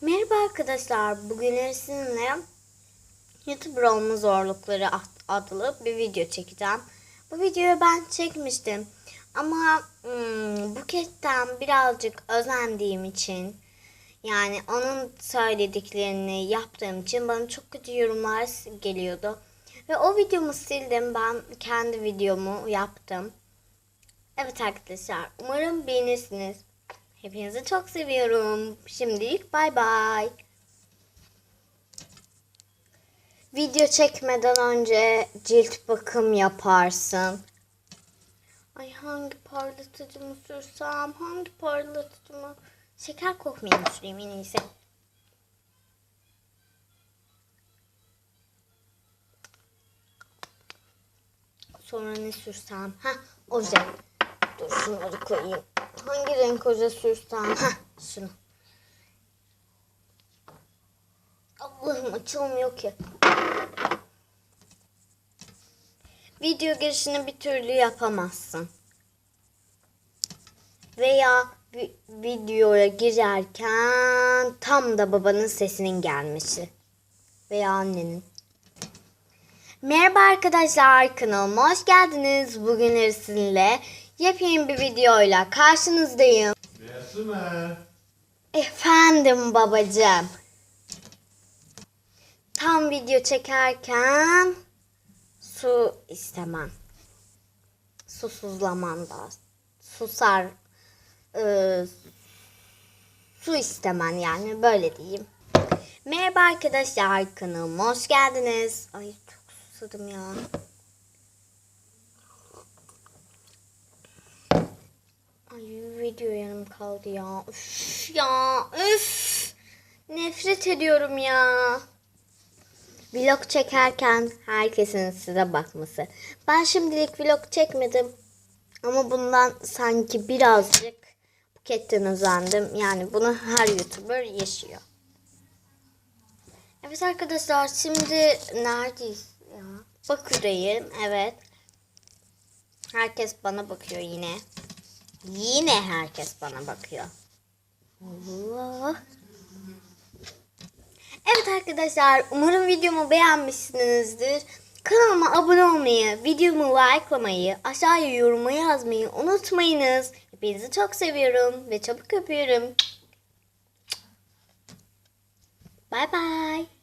Merhaba arkadaşlar. Bugün sizinle YouTuber olma zorlukları ad- adlı bir video çekeceğim. Bu videoyu ben çekmiştim. Ama hmm, Buket'ten birazcık özendiğim için yani onun söylediklerini yaptığım için bana çok kötü yorumlar geliyordu. Ve o videomu sildim. Ben kendi videomu yaptım. Evet arkadaşlar umarım beğenirsiniz. Hepinizi çok seviyorum. Şimdilik bay bay. Video çekmeden önce cilt bakım yaparsın. Ay hangi parlatıcımı sürsem? Hangi parlatıcımı? Şeker kokmayayım süreyim en iyisi. Sonra ne sürsem? Ha, oje. Dur şunları koyayım. Hangi renk sürsem? Ha, şunu. Allah'ım açılmıyor ki. Video girişini bir türlü yapamazsın. Veya vi- videoya girerken tam da babanın sesinin gelmesi. Veya annenin. Merhaba arkadaşlar kanalıma hoş geldiniz. Bugün sizinle yepyeni bir videoyla karşınızdayım. Besme. Efendim babacığım. Tam video çekerken su istemem. Susuzlaman da. Susar. e, su istemen yani böyle diyeyim. Merhaba arkadaşlar kanalıma hoş geldiniz. Ay çok susadım ya. Ay video yarım kaldı ya. Üf ya üf. Nefret ediyorum ya. Vlog çekerken herkesin size bakması. Ben şimdilik vlog çekmedim. Ama bundan sanki birazcık Buket'ten özendim. Yani bunu her YouTuber yaşıyor. Evet arkadaşlar şimdi neredeyiz ya? Bakü'deyim evet. Herkes bana bakıyor yine. Yine herkes bana bakıyor. Evet arkadaşlar umarım videomu beğenmişsinizdir. Kanalıma abone olmayı, videomu likelamayı, aşağıya yoruma yazmayı unutmayınız. Hepinizi çok seviyorum ve çabuk öpüyorum. Bye bye.